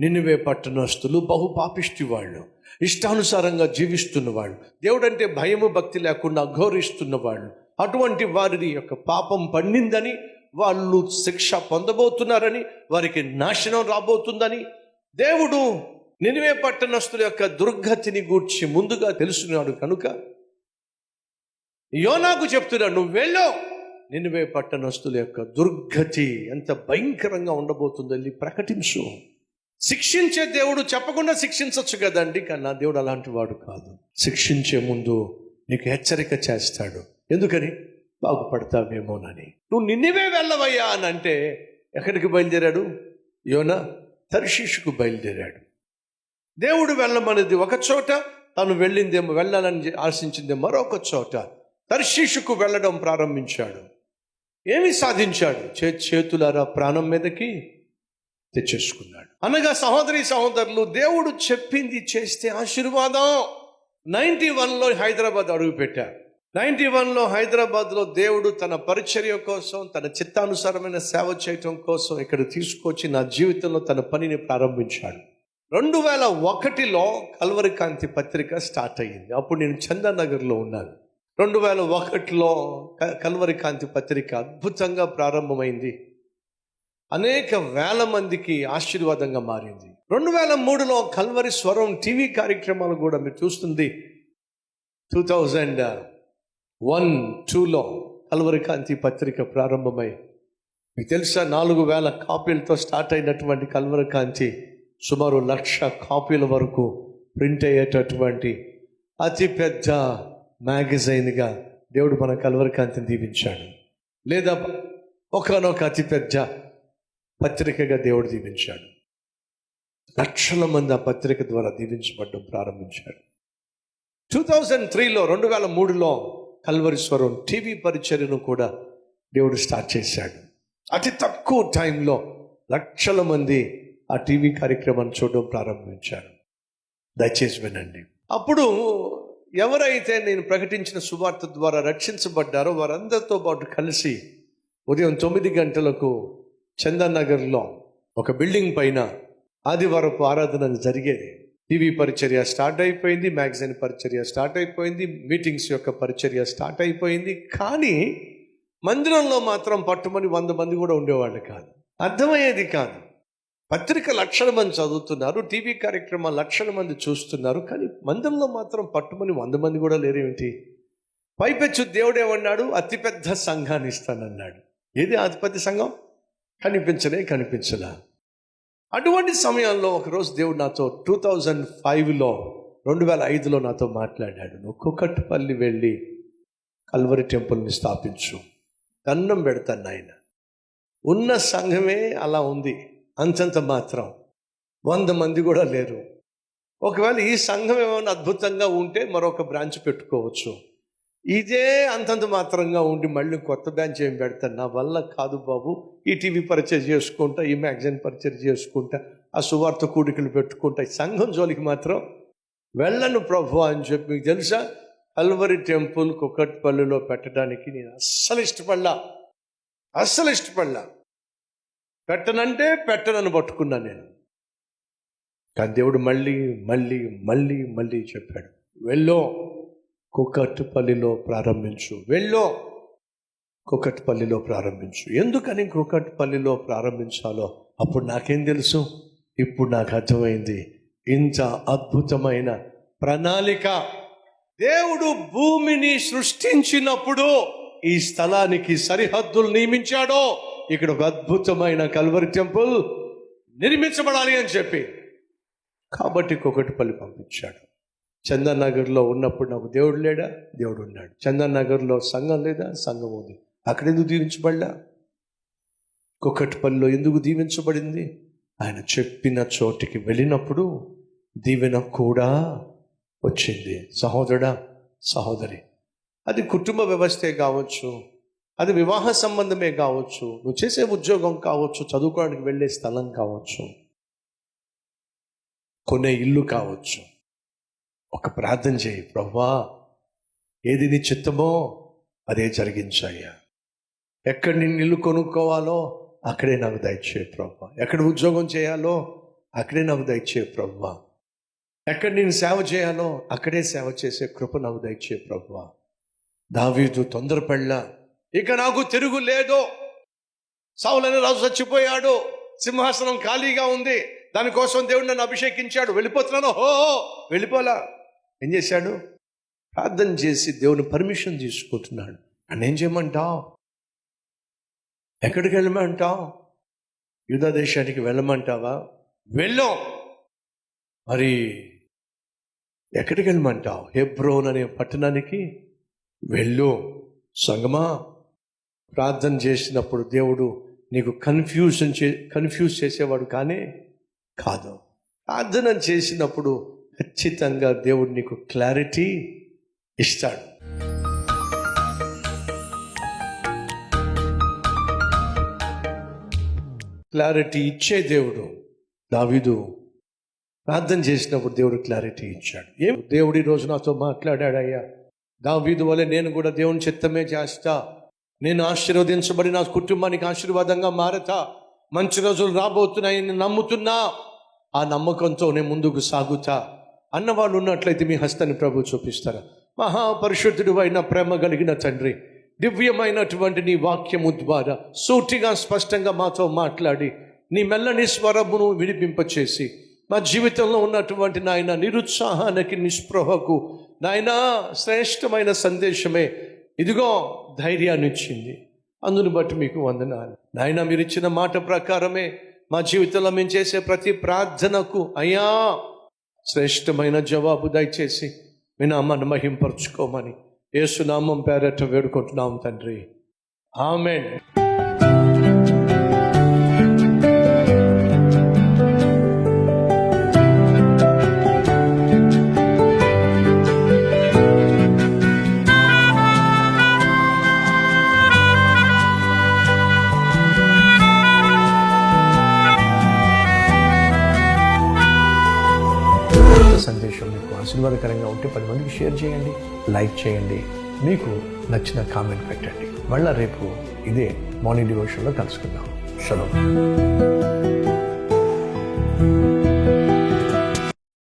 నిన్నువే పట్టణస్తులు బహు పాపిష్టి వాళ్ళు ఇష్టానుసారంగా జీవిస్తున్న వాళ్ళు దేవుడంటే భయము భక్తి లేకుండా అఘోరిస్తున్న వాళ్ళు అటువంటి వారి యొక్క పాపం పండిందని వాళ్ళు శిక్ష పొందబోతున్నారని వారికి నాశనం రాబోతుందని దేవుడు నినివే పట్టణస్తుల యొక్క దుర్గతిని గూర్చి ముందుగా తెలుసున్నాడు కనుక యోనాకు చెప్తున్నాడు నువ్వు వెళ్ళో నినివే పట్టణస్తుల యొక్క దుర్గతి ఎంత భయంకరంగా ఉండబోతుందని ప్రకటించు. శిక్షించే దేవుడు చెప్పకుండా శిక్షించవచ్చు కదండి కానీ దేవుడు అలాంటి వాడు కాదు. శిక్షించే ముందు నీకు హెచ్చరిక చేస్తాడు. ఎందుకని? బాగుపడతావేమోనని. నువ్వు నిన్నివే వెళ్ళవయ్యా అని అంటే ఎక్కడికి బయలుదేరాడు? యోనా తర్షీషుకు బయలుదేరాడు. దేవుడు వెళ్ళమనేది ఒక చోట తను వెళ్ళిందేమో వెళ్ళాలని ఆశించింది మరొక చోట. తర్షీషుకు వెళ్ళడం ప్రారంభించాడు. ఏమి సాధించాడు? చే చేతులారా ప్రాణం మీదకి తెచ్చేసుకున్నాడు. అనగా సహోదరి సహోదరులు దేవుడు చెప్పింది చేస్తే ఆశీర్వాదం. నైన్టీ వన్లో హైదరాబాద్ అడుగుపెట్టారు. నైన్టీ వన్లో హైదరాబాద్లో దేవుడు తన పరిచర్య కోసం తన చిత్తానుసారమైన సేవ చేయటం కోసం ఇక్కడ తీసుకొచ్చి నా జీవితంలో తన పనిని ప్రారంభించాడు. రెండు వేల ఒకటిలో కల్వరికాంతి పత్రిక స్టార్ట్ అయ్యింది. అప్పుడు నేను చందానగర్లో ఉన్నాను. రెండు వేల ఒకటిలో కల్వరికాంతి పత్రిక అద్భుతంగా ప్రారంభమైంది. అనేక వేల మందికి ఆశీర్వాదంగా మారింది. రెండు వేల మూడులో కల్వరి స్వరం టీవీ కార్యక్రమాలు కూడా మీరు చూస్తుంది. టూ థౌజండ్ వన్ టూలో కల్వరి కాంతి పత్రిక ప్రారంభమై మీకు తెలుసా నాలుగు వేల కాపీలతో స్టార్ట్ అయినటువంటి కల్వరి కాంతి సుమారు లక్ష కాపీల వరకు ప్రింట్ అయ్యేటటువంటి అతిపెద్ద మ్యాగజైన్గా దేవుడు మన కల్వరి కాంతిని దీవించాడు. లేదా ఒకనొక అతిపెద్ద పత్రికగా దేవుడు దీవించాడు. లక్షల మంది ఆ పత్రిక ద్వారా దీవించబడడం ప్రారంభించాడు. టూ థౌజండ్ త్రీలో రెండు వేల మూడులో కల్వరీశ్వరం టీవీ పరిచర్యను కూడా దేవుడు స్టార్ట్ చేశాడు. అతి తక్కువ టైంలో లక్షల మంది ఆ టీవీ కార్యక్రమాన్ని చూడడం ప్రారంభించారు. దయచేసి వినండి. అప్పుడు ఎవరైతే నేను ప్రకటించిన సువార్త ద్వారా రక్షించబడ్డారో వారందరితో పాటు కలిసి ఉదయం తొమ్మిది గంటలకు చందనగర్లో ఒక బిల్డింగ్ పైన ఆదివారపు ఆరాధన జరిగేది టీవీ పరిచర్య స్టార్ట్ అయిపోయింది మ్యాగజైన్ పరిచర్య స్టార్ట్ అయిపోయింది మీటింగ్స్ యొక్క పరిచర్య స్టార్ట్ అయిపోయింది. కానీ మందిరంలో మాత్రం పట్టుమని వంద మంది కూడా ఉండేవాళ్ళు కాదు. అర్థమయ్యేది కాదు. పత్రిక లక్షల మంది చదువుతున్నారు టీవీ కార్యక్రమాలు లక్షల మంది చూస్తున్నారు. కానీ మందిరంలో మాత్రం పట్టుమని వంద మంది కూడా లేరేమిటి? పైపెచ్చు దేవుడేమన్నాడు? అతిపెద్ద సంఘాన్ని ఇస్తానన్నాడు. ఏది అతిపెద్ద సంఘం? కనిపించనే కనిపించలా. అటువంటి సమయంలో ఒకరోజు దేవుడు నాతో టూ థౌజండ్ ఫైవ్లో రెండు వేల ఐదులో నాతో మాట్లాడాడు. నువ్వు కుకట్పల్లి వెళ్ళి కల్వరి టెంపుల్ని స్థాపించు. దండం పెడతాను ఆయన ఉన్న సంఘమే అలా ఉంది. అంతంత మాత్రం వంద మంది కూడా లేరు. ఒకవేళ ఈ సంఘం ఏమైనా అద్భుతంగా ఉంటే మరొక బ్రాంచ్ పెట్టుకోవచ్చు. ఇదే అంతంత మాత్రంగా ఉండి మళ్ళీ కొత్త బ్యాంచ్ ఏం పెడతాను నా వల్ల కాదు బాబు. ఈ టీవీ పరిచయం చేసుకుంటా ఈ మ్యాగజైన్ పరిచయం చేసుకుంటా ఆ సువార్త కూడికలు పెట్టుకుంటా ఈ సంఘం జోలికి మాత్రం వెళ్ళను ప్రభు అని చెప్పి మీకు తెలుసా? కల్వరి టెంపుల్ కుక్కట్పల్లిలో పెట్టడానికి నేను అస్సలు ఇష్టపడలా. అస్సలు ఇష్టపడలా. పెట్టనంటే పెట్టనని పట్టుకున్నా నేను. కానీ దేవుడు మళ్ళీ మళ్ళీ మళ్ళీ మళ్ళీ చెప్పాడు. వెళ్ళో. కుక్కట్పల్లిలో ప్రారంభించు. వెళ్ళో. కుక్కట్పల్లిలో ప్రారంభించు. ఎందుకని కుక్కట్పల్లిలో ప్రారంభించాలో? అప్పుడు నాకేం తెలుసు? ఇప్పుడు నాకు అర్థమైంది. ఇంత అద్భుతమైన ప్రణాళిక. దేవుడు భూమిని సృష్టించినప్పుడు ఈ స్థలానికి సరిహద్దులు నియమించాడో? ఇక్కడ ఒక అద్భుతమైన కల్వరి టెంపుల్ నిర్మించబడాలి అని చెప్పి. కాబట్టి కుకటిపల్లి పంపించాడు. చందనగర్లో ఉన్నప్పుడు నాకు దేవుడు లేడా? దేవుడు ఉన్నాడు. చందనగర్లో సంఘం లేదా? సంఘం ఉంది. అక్కడ ఎందుకు దీవించబడ్డా కుక్కటిపల్లిలో ఎందుకు దీవించబడింది? ఆయన చెప్పిన చోటికి వెళ్ళినప్పుడు దీవెన కూడా వచ్చింది. సహోదరుడా సహోదరి అది కుటుంబ వ్యవస్థే కావచ్చు అది వివాహ సంబంధమే కావచ్చు నువ్వు చేసే ఉద్యోగం కావచ్చు చదువుకోవడానికి వెళ్ళే స్థలం కావచ్చు కొనే ఇల్లు కావచ్చు ఒక ప్రార్థన చేయి. ప్రభా ఏది నీ చిత్తమో అదే జరిగించాయ్యా. ఎక్కడ నేను ఇల్లు కొనుక్కోవాలో అక్కడే నాకు దయచేయి ప్రభా. ఎక్కడ ఉద్యోగం చేయాలో అక్కడే నాకు దయచే ప్రభువా ఎక్కడ నేను సేవ చేయాలో అక్కడే సేవ చేసే కృప నాకు దయచే ప్రభువా దావీదు తొందరపడ్లా. ఇక నాకు తిరుగు లేదు. సౌలని రాజు చచ్చిపోయాడు. సింహాసనం ఖాళీగా ఉంది. దానికోసం దేవుడు నన్ను అభిషేకించాడు. వెళ్ళిపోతున్నాను. హో. వెళ్ళిపోలా. ఏం చేశాడు? ప్రార్థన చేసి దేవుని పర్మిషన్ తీసుకుంటున్నాడు. అని ఏం చేయమంటావు? ఎక్కడికి వెళ్ళమంటావు? యూదా దేశానికి వెళ్ళమంటావా? వెళ్ళాం. మరి ఎక్కడికి వెళ్ళమంటావు? హెబ్రోన్ అనే పట్టణానికి వెళ్ళు. సంగమా ప్రార్థన చేసినప్పుడు దేవుడు నీకు కన్ఫ్యూజన్ చే కన్ఫ్యూజ్ చేసేవాడు కానీ కాదు. ప్రార్థన చేసినప్పుడు ఖచ్చితంగా దేవుడు నీకు క్లారిటీ ఇస్తాడు. క్లారిటీ ఇచ్చే దేవుడు దావిదు ప్రార్థన చేసినప్పుడు దేవుడు క్లారిటీ ఇచ్చాడు. ఏం? దేవుడు ఈ రోజు నాతో మాట్లాడాడయ్యా. దావీదు వల్ల నేను కూడా దేవుని చిత్తమే చేస్తా. నేను ఆశీర్వదించబడి నా కుటుంబానికి ఆశీర్వాదంగా మారతా. మంచి రోజులు రాబోతున్నాయని నమ్ముతున్నా. ఆ నమ్మకంతో నేను ముందుకు సాగుతా. అన్నవాళ్ళు ఉన్నట్లయితే మీ హస్తాన్ని ప్రభు చూపిస్తారా? మహాపరిశుద్ధుడు అయిన ప్రేమ కలిగిన తండ్రి దివ్యమైనటువంటి నీ వాక్యము ద్వారా సూటిగా స్పష్టంగా మాతో మాట్లాడి నీ మెల్లని స్వరమును విడిపింపచేసి మా జీవితంలో ఉన్నటువంటి నాయన నిరుత్సాహానికి నిస్పృహకు నాయన శ్రేష్టమైన సందేశమే ఇదిగో ధైర్యాన్ని ఇచ్చింది. అందును బట్టి మీకు వందనాలు. నాయన మీరు ఇచ్చిన మాట ప్రకారమే మా జీవితంలో మేము చేసే ప్రతి ప్రార్థనకు అయ్యా శ్రేష్టమైన జవాబు దయచేసి మీ నామాన్ని మహింపరచుకోమని ఏసునామం పేరట వేడుకుంటున్నాం తండ్రి. ఆమెన్. ఆశీర్వాదకరంగా ఉంటే పది మందికి షేర్ చేయండి లైక్ చేయండి మీకు నచ్చిన కామెంట్ పెట్టండి. మళ్ళీ రేపు ఇదే మార్నింగ్ డివోషన్లో కలుసుకుందాం. షలో.